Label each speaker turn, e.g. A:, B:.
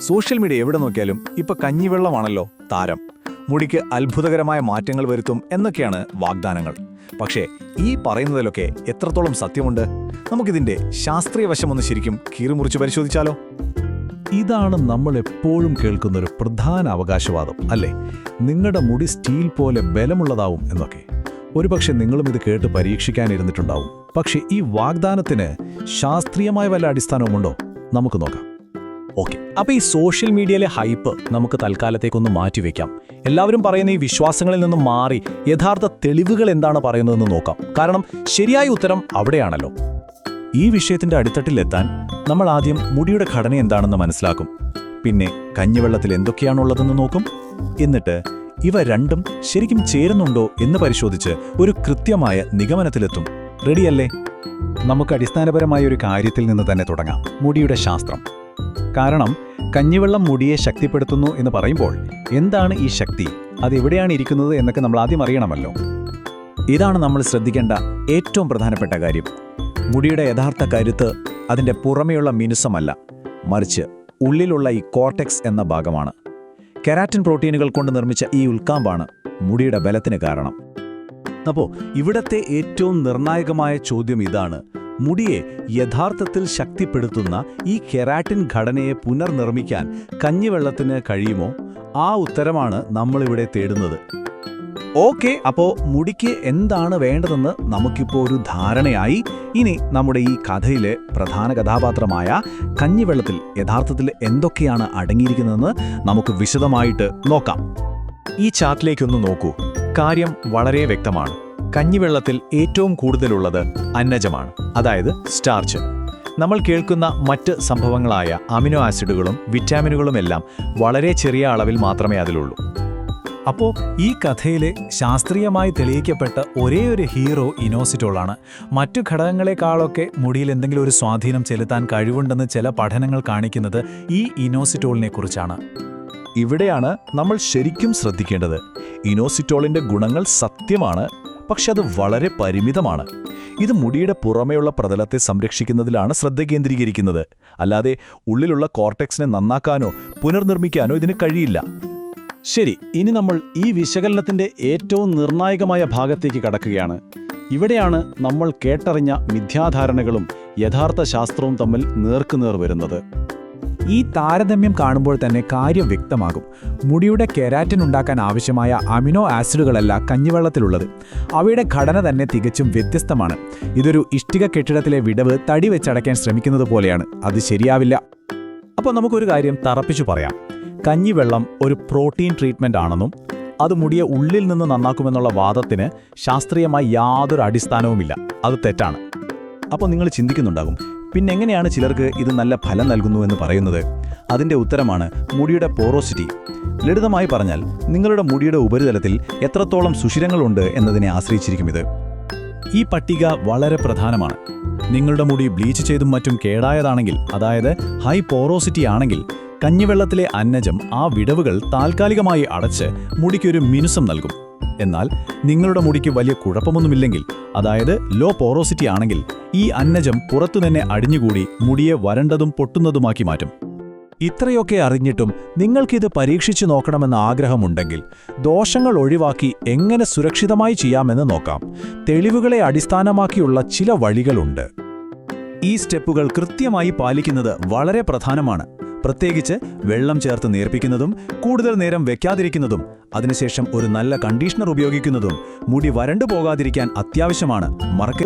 A: Social media എവിടെ നോക്കിയാലും ഇപ്പൊ കഞ്ഞിവെള്ളമാണല്ലോ താരം. മുടിക്ക് അത്ഭുതകരമായ മാറ്റങ്ങൾ വരുത്തും എന്നൊക്കെയാണ് വാഗ്ദാനങ്ങൾ. പക്ഷേ ഈ പറയുന്നതിലൊക്കെ എത്രത്തോളം സത്യമുണ്ട്? നമുക്കിതിന്റെ ശാസ്ത്രീയ വശമൊന്ന് ശരിക്കും കീറിമുറിച്ച് പരിശോധിച്ചാലോ?
B: ഇതാണ് നമ്മൾ എപ്പോഴും കേൾക്കുന്ന ഒരു പ്രധാന അവകാശവാദം അല്ലേ? നിങ്ങളുടെ മുടി സ്റ്റീൽ പോലെ ബലമുള്ളതാവും എന്നൊക്കെ. ഒരുപക്ഷെ നിങ്ങളും ഇത് കേട്ട് പരീക്ഷിക്കാനിരുന്നിട്ടുണ്ടാവും. പക്ഷേ ഈ വാഗ്ദാനത്തിന് ശാസ്ത്രീയമായ വല്ല അടിസ്ഥാനവുമുണ്ടോ? നമുക്ക് നോക്കാം. ഓക്കെ അപ്പൊ ഈ സോഷ്യൽ മീഡിയയിലെ ഹൈപ്പ് നമുക്ക് തൽക്കാലത്തേക്കൊന്ന് മാറ്റിവെക്കാം എല്ലാവരും പറയുന്ന ഈ വിശ്വാസങ്ങളിൽ നിന്നും മാറി യഥാർത്ഥ തെളിവുകൾ എന്താണ് പറയുന്നതെന്ന് നോക്കാം. കാരണം ശരിയായ ഉത്തരം അവിടെയാണല്ലോ. ഈ വിഷയത്തിന്റെ അടിത്തട്ടിലെത്താൻ നമ്മൾ ആദ്യം മുടിയുടെ ഘടന എന്താണെന്ന് മനസ്സിലാക്കും. പിന്നെ കഞ്ഞിവെള്ളത്തിൽ എന്തൊക്കെയാണുള്ളതെന്ന് നോക്കും. എന്നിട്ട് ഇവ രണ്ടും ശരിക്കും ചേരുന്നുണ്ടോ എന്ന് പരിശോധിച്ച് ഒരു കൃത്യമായ നിഗമനത്തിലെത്തും. റെഡിയല്ലേ നമുക്ക് അടിസ്ഥാനപരമായ ഒരു കാര്യത്തിൽ നിന്ന് തന്നെ തുടങ്ങാം. മുടിയുടെ ശാസ്ത്രം. കാരണം കഞ്ഞിവെള്ളം മുടിയെ ശക്തിപ്പെടുത്തുന്നു എന്ന് പറയുമ്പോൾ എന്താണ് ഈ ശക്തി? അത് എവിടെയാണ് ഇരിക്കുന്നത് എന്നൊക്കെ നമ്മൾ ആദ്യം അറിയണമല്ലോ. ഇതാണ് നമ്മൾ ശ്രദ്ധിക്കേണ്ട ഏറ്റവും പ്രധാനപ്പെട്ട കാര്യം. മുടിയുടെ യഥാർത്ഥ കരുത്ത് അതിന്റെ പുറമെയുള്ള മിനുസമല്ല മറിച്ച് ഉള്ളിലുള്ള ഈ കോർട്ടെക്സ് എന്ന ഭാഗമാണ്. കെരാറ്റിൻ പ്രോട്ടീനുകൾ കൊണ്ട് നിർമ്മിച്ച ഈ ഉൽക്കാമ്പാണ് മുടിയുടെ ബലത്തിന് കാരണം. അപ്പോൾ ഇവിടത്തെ ഏറ്റവും നിർണായകമായ ചോദ്യം ഇതാണ് മുടിയെ യഥാർത്ഥത്തിൽ ശക്തിപ്പെടുത്തുന്ന ഈ കെരാറ്റിൻ ഘടനയെ പുനർനിർമ്മിക്കാൻ കഞ്ഞിവെള്ളത്തിന് കഴിയുമോ? ആ ഉത്തരമാണ് നമ്മളിവിടെ തേടുന്നത്. ഓക്കെ അപ്പോൾ മുടിക്ക് എന്താണ് വേണ്ടതെന്ന് നമുക്കിപ്പോൾ ഒരു ധാരണയായി. ഇനി നമ്മുടെ ഈ കഥയിലെ പ്രധാന കഥാപാത്രമായ കഞ്ഞിവെള്ളത്തിൽ യഥാർത്ഥത്തിൽ എന്തൊക്കെയാണ് അടങ്ങിയിരിക്കുന്നതെന്ന് നമുക്ക് വിശദമായിട്ട് നോക്കാം. ഈ ചാർട്ടിലേക്കൊന്ന് നോക്കൂ. കാര്യം വളരെ വ്യക്തമാണ്. കഞ്ഞിവെള്ളത്തിൽ ഏറ്റവും കൂടുതലുള്ളത് അന്നജമാണ് അതായത് സ്റ്റാർച്ച്. നമ്മൾ കേൾക്കുന്ന മറ്റ് സംഭവങ്ങളായ അമിനോ ആസിഡുകളും വിറ്റാമിനുകളുമെല്ലാം വളരെ ചെറിയ അളവിൽ മാത്രമേ അതിലുള്ളൂ. അപ്പോൾ ഈ കഥയിലെ ശാസ്ത്രീയമായി തെളിയിക്കപ്പെട്ട ഒരേ ഒരു ഹീറോ ഇനോസിറ്റോളാണ്. മറ്റു ഘടകങ്ങളെക്കാളൊക്കെ മുടിയിൽ എന്തെങ്കിലും ഒരു സ്വാധീനം ചെലുത്താൻ കഴിവുണ്ടെന്ന് ചില പഠനങ്ങൾ കാണിക്കുന്നത് ഈ ഇനോസിറ്റോളിനെ കുറിച്ചാണ്. ഇവിടെയാണ് നമ്മൾ ശരിക്കും ശ്രദ്ധിക്കേണ്ടത്. ഇനോസിറ്റോളിന്റെ ഗുണങ്ങൾ സത്യമാണ് പക്ഷെ അത് വളരെ പരിമിതമാണ്. ഇത് മുടിയുടെ പുറമെയുള്ള പ്രതലത്തെ സംരക്ഷിക്കുന്നതിലാണ് ശ്രദ്ധ കേന്ദ്രീകരിക്കുന്നത്. അല്ലാതെ ഉള്ളിലുള്ള കോർട്ടെക്സിനെ നന്നാക്കാനോ പുനർനിർമ്മിക്കാനോ ഇതിന് കഴിയില്ല. ശരി ഇനി നമ്മൾ ഈ വിശകലനത്തിന്റെ ഏറ്റവും നിർണായകമായ ഭാഗത്തേക്ക് കടക്കുകയാണ്. ഇവിടെയാണ് നമ്മൾ കേട്ടറിഞ്ഞ മിഥ്യാധാരണകളും യഥാർത്ഥ ശാസ്ത്രവും തമ്മിൽ നേർക്കുനേർ വരുന്നത്.
C: ഈ താരതമ്യം കാണുമ്പോൾ തന്നെ കാര്യം വ്യക്തമാകും. മുടിയുടെ കെരാറ്റിൻ ഉണ്ടാക്കാൻ ആവശ്യമായ അമിനോ ആസിഡുകളല്ല കഞ്ഞിവെള്ളത്തിലുള്ളത്. അവയുടെ ഘടന തന്നെ തികച്ചും വ്യത്യസ്തമാണ്. ഇതൊരു ഇഷ്ടിക കെട്ടിടത്തിലെ വിടവ് തടി വെച്ചടയ്ക്കാൻ ശ്രമിക്കുന്നത് പോലെയാണ്. അത് ശരിയാവില്ല.
B: അപ്പോൾ നമുക്കൊരു കാര്യം തറപ്പിച്ചു പറയാം. കഞ്ഞിവെള്ളം ഒരു പ്രോട്ടീൻ ട്രീറ്റ്മെന്റ് ആണെന്നും അത് മുടിയെ ഉള്ളിൽ നിന്ന് നന്നാക്കുമെന്നുള്ള വാദത്തിന് ശാസ്ത്രീയമായി യാതൊരു അടിസ്ഥാനവുമില്ല. അത് തെറ്റാണ്. അപ്പോൾ നിങ്ങൾ ചിന്തിക്കുന്നുണ്ടാകും പിന്നെ എങ്ങനെയാണ് ചിലർക്ക് ഇത് നല്ല ഫലം നൽകുന്നു എന്ന് പറയുന്നത്? അതിന്റെ ഉത്തരമാണ് മുടിയുടെ പോറോസിറ്റി. ലളിതമായി പറഞ്ഞാൽ നിങ്ങളുടെ മുടിയുടെ ഉപരിതലത്തിൽ എത്രത്തോളം സുഷിരങ്ങളുണ്ട് എന്നതിനെ ആശ്രയിച്ചിരിക്കും ഇത്. ഈ പട്ടിക വളരെ പ്രധാനമാണ്. നിങ്ങളുടെ മുടി ബ്ലീച്ച് ചെയ്തും മറ്റും കേടായതാണെങ്കിൽ അതായത് ഹൈ പോറോസിറ്റി ആണെങ്കിൽ കഞ്ഞിവെള്ളത്തിലെ അന്നജം ആ വിടവുകൾ താൽക്കാലികമായി അടച്ച് മുടിക്കൊരു മിനുസം നൽകും. എന്നാൽ നിങ്ങളുടെ മുടിക്ക് വലിയ കുഴപ്പമൊന്നുമില്ലെങ്കിൽ അതായത് ലോ പോറോസിറ്റി ആണെങ്കിൽ ഈ അന്നജം പുറത്തുനിന്നെ അടിഞ്ഞുകൂടി മുടിയെ വരണ്ടതും പൊട്ടുന്നതുമാക്കി മാറ്റും. ഇത്രയൊക്കെ അറിഞ്ഞിട്ടും നിങ്ങൾക്കിത് പരീക്ഷിച്ചു നോക്കണമെന്ന ആഗ്രഹമുണ്ടെങ്കിൽ ദോഷങ്ങൾ ഒഴിവാക്കി എങ്ങനെ സുരക്ഷിതമായി ചെയ്യാമെന്ന് നോക്കാം. തെളിവുകളെ അടിസ്ഥാനമാക്കിയുള്ള ചില വഴികളുണ്ട്. ഈ സ്റ്റെപ്പുകൾ കൃത്യമായി പാലിക്കുന്നത് വളരെ പ്രധാനമാണ്. പ്രത്യേകിച്ച് വെള്ളം ചേർത്ത് നേർപ്പിക്കുന്നതും കൂടുതൽ നേരം വെക്കാതിരിക്കുന്നതും അതിനുശേഷം ഒരു നല്ല കണ്ടീഷണർ ഉപയോഗിക്കുന്നതും മുടി വരണ്ടു പോകാതിരിക്കാൻ അത്യാവശ്യമാണ്. മറക്ക